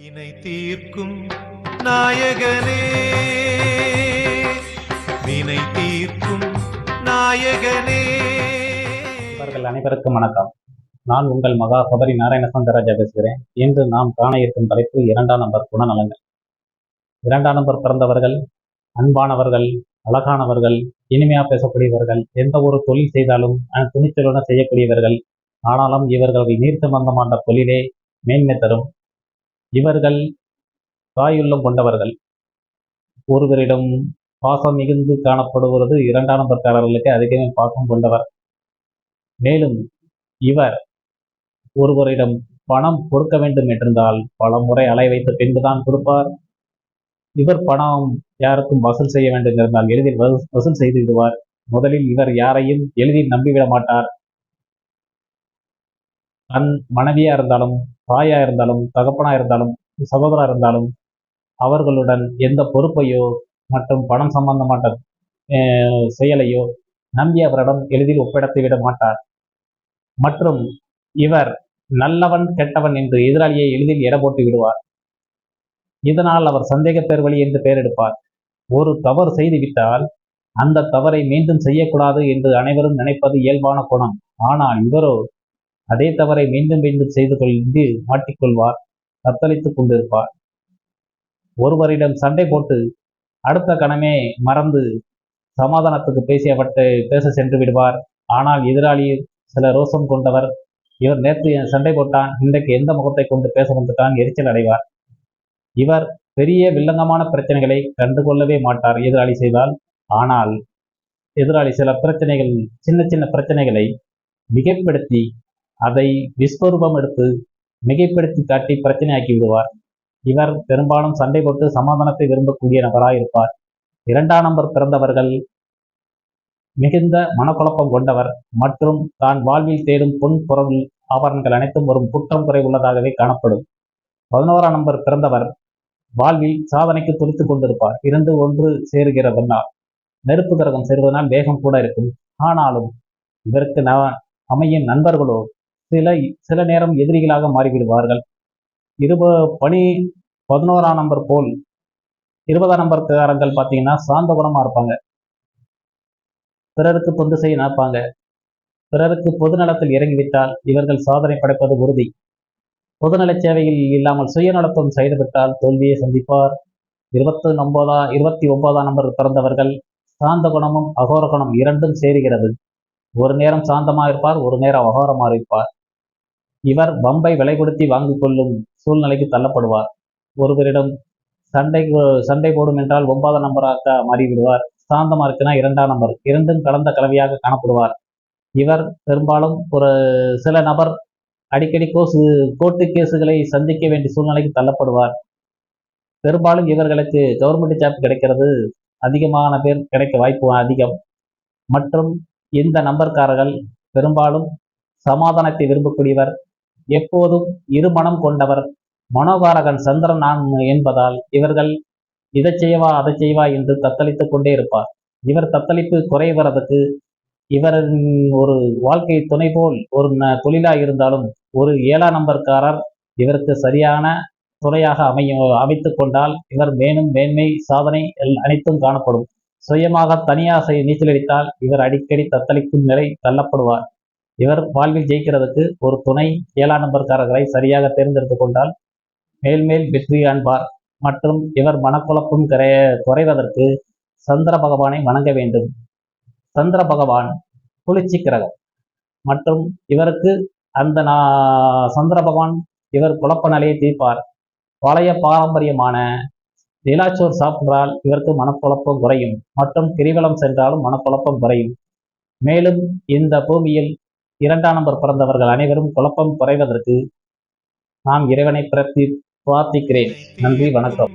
வினை தீர்க்கும் நாயகனே. வினை தீர்க்கும் நாயகனே. நண்பர்கள் அனைவருக்கும் வணக்கம். நான் உங்கள் மகா சபரி நாராயணசந்தராஜா பேசுகிறேன் இன்று நாம் காண இருக்கும் தலைப்பு இரண்டாம் நம்பர் குணநலங்கள் இரண்டாம் நம்பர் பிறந்தவர்கள் அன்பானவர்கள் அழகானவர்கள் இனிமையா பேசக்கூடியவர்கள் எந்த ஒரு தொழில் செய்தாலும் துணிச்சலுடன் செய்யக்கூடியவர்கள் ஆனாலும் இவர்கள் நீர் சம்பந்தமான தொழிலே மேன்மை தரும் இவர்கள் தாயுள்ளம் கொண்டவர்கள். ஒருவரிடம் பாசம் மிகுந்து காணப்படுவது இரண்டாம் நம்பர்காரர்களுக்கு அதிகமே பாசம் கொண்டவர். மேலும் இவர் ஒருவரிடம் பணம் கொடுக்க வேண்டும் என்றிருந்தால் பல முறை அலை வைத்த பின்புதான் கொடுப்பார். இவர் பணம் யாருக்கும் வசூல் செய்ய வேண்டும் என்றால் எளிதில் வசூல் செய்து விடுவார். முதலில் இவர் யாரையும் எளிதில் நம்பிவிட மாட்டார். தன் மனைவியா இருந்தாலும் தாயா இருந்தாலும் தகப்பனா இருந்தாலும் சகோதரா இருந்தாலும் அவர்களுடன் எந்த பொறுப்பையோ மற்றும் பணம் சம்பந்தமான செயலையோ நம்பி அவரிடம் எளிதில் ஒப்படைத்து விட மாட்டார். மற்றும் இவர் நல்லவன் கெட்டவன் என்று எதிராளியை எளிதில் எடை போட்டு விடுவார். இதனால் அவர் சந்தேக வழி என்று பெயர் எடுப்பார். ஒரு தவறு செய்துவிட்டால் அந்த தவறை மீண்டும் செய்யக்கூடாது என்று அனைவரும் நினைப்பது இயல்பான குணம். ஆனால் இவரோ அதே தவறை மீண்டும் மீண்டும் செய்து கொண்டு மாட்டிக்கொள்வார் தத்தளித்துக் கொண்டிருப்பார். ஒருவரிடம் சண்டை போட்டு அடுத்த கணமே மறந்து சமாதானத்துக்கு பேசியப்பட்டு பேச சென்று விடுவார். ஆனால் எதிராளி சில ரோசம் கொண்டவர் இவர் நேற்று சண்டை போட்டான் இன்றைக்கு எந்த முகத்தை கொண்டு பேச வந்துட்டான்? எரிச்சல் அடைவார். இவர் பெரிய வில்லங்கமான பிரச்சனைகளை கண்டுகொள்ளவே மாட்டார் எதிராளி செய்தால். ஆனால் எதிராளி சில பிரச்சனைகள் சின்ன சின்ன பிரச்சனைகளை மிகைப்படுத்தி அதை விஸ்வரூபம் எடுத்து மிகைப்படுத்தி காட்டி பிரச்சனையாக்கி விடுவார். இவர் பெரும்பாலும் சண்டை போட்டு சமாதானத்தை விரும்பக்கூடிய நபராய் இருப்பார். இரண்டாம் நம்பர் பிறந்தவர்கள் மிகுந்த மனக்குழப்பம் கொண்டவர் மற்றும் தான் வாழ்வில் தேடும் பொன் பொருள் ஆபரணங்கள் அனைத்தும் வரும் குற்றம் குறை உள்ளதாகவே காணப்படும். பதினோராம் நம்பர் பிறந்தவர் வாழ்வில் சாதனைக்கு துடித்துக் கொண்டிருப்பார். இரண்டு ஒன்று சேருகிறதுனால் நெருப்பு கிரகம் சேருவதனால் வேகம் கூட இருக்கும். ஆனாலும் இவருக்கு ந அமையும் நண்பர்களோ சில சில நேரம் எதிரிகளாக மாறிவிடுவார்கள். இருப பணி பதினோராம் நம்பர் போல் இருபதாம் நம்பர் காரங்கள் பார்த்தீங்கன்னா சாந்த குணமா இருப்பாங்க. பிறருக்கு தொண்டு செய்ய நினைப்பாங்க. பிறருக்கு பொதுநலத்தில் இறங்கிவிட்டால் இவர்கள் சாதனை படைப்பது உறுதி. பொதுநல சேவையில் இல்லாமல் சுயநலத்தும் செய்துவிட்டால் தோல்வியை சந்திப்பார். இருபத்தி ஒன்பதா இருபத்தி ஒன்பதாம் நம்பர் பிறந்தவர்கள் சாந்த குணமும் அகோர குணம் இரண்டும் சேருகிறது. ஒரு நேரம் சாந்தமாக இருப்பார் ஒரு நேரம் அகோரமாக இருப்பார் இவர் பம்பை விலை கொடுத்து வாங்கிக் கொள்ளும் சூழ்நிலைக்கு தள்ளப்படுவார். ஒருவரிடம் சண்டை சண்டை போடும் என்றால் ஒன்பதாம் நம்பராக மாறிவிடுவார். சாந்தமா இருக்குன்னா இரண்டாம் நம்பர். இரண்டும் கலந்த கலவையாக காணப்படுவார். இவர் பெரும்பாலும் ஒரு சில நபர் அடிக்கடி கோசு கோர்ட்டு கேசுகளை சந்திக்க வேண்டிய சூழ்நிலைக்கு தள்ளப்படுவார். பெரும்பாலும் இவர்களுக்கு கவர்மெண்ட் ஜாப் கிடைக்கிறது. அதிகமான பேர் கிடைக்க வாய்ப்பு அதிகம். மற்றும் இந்த நம்பர்காரர்கள் பெரும்பாலும் சமாதானத்தை விரும்பக்கூடியவர். எப்போதும் இருமணம் கொண்டவர். மனோகாரகன் சந்திரன் நான் என்பதால் இவர்கள் இதை செய்வா அதை செய்வா என்று தத்தளித்துக் கொண்டே இருப்பார். இவர் தத்தளிப்பு குறைவதற்கு இவரின் ஒரு வாழ்க்கை துணை போல் ஒரு ந- தொழிலா இருந்தாலும் ஒரு ஏழாம் நம்பர்காரர் இவருக்கு சரியான துணையாக அமையும் அமைத்துக் கொண்டால் இவர் மேலும் மேன்மை சாதனை எல்- அனைத்தும் காணப்படும். சுயமாக தனியாக செய்- நீச்சலடித்தால் இவர் அடிக்கடி தத்தளிக்கும் நிலை தள்ளப்படுவார். இவர் வாழ்வில் ஜெயிக்கிறதுக்கு ஒரு துணை ஏழாம் நம்பர்காரர்களை சரியாக தேர்ந்தெடுத்து கொண்டால் மேல்மேல் வெற்றி காண்பார். மற்றும் இவர் மனக்குழப்பம் கரைய குறைவதற்கு சந்திர பகவானை வணங்க வேண்டும். சந்திர பகவான் குளிர்ச்சி கிரகம். மற்றும் இவருக்கு அந்த நா- சந்திர பகவான் இவர் குழப்ப நிலையை தீர்ப்பார். பழைய பாரம்பரியமான நீலாச்சோர் சாப்பிட்டால் இவருக்கு மனக்குழப்பம் குறையும். மற்றும் கிரிவலம் சென்றாலும் மனக்குழப்பம் குறையும். மேலும் இந்த பூமியில் இரண்டாம் நம்பர் பிறந்தவர்கள் அனைவரும் குழப்பம் குறைவதற்கு நாம் இறைவனை பிரார்த்தி பிரார்த்திக்கிறேன். நன்றி வணக்கம்.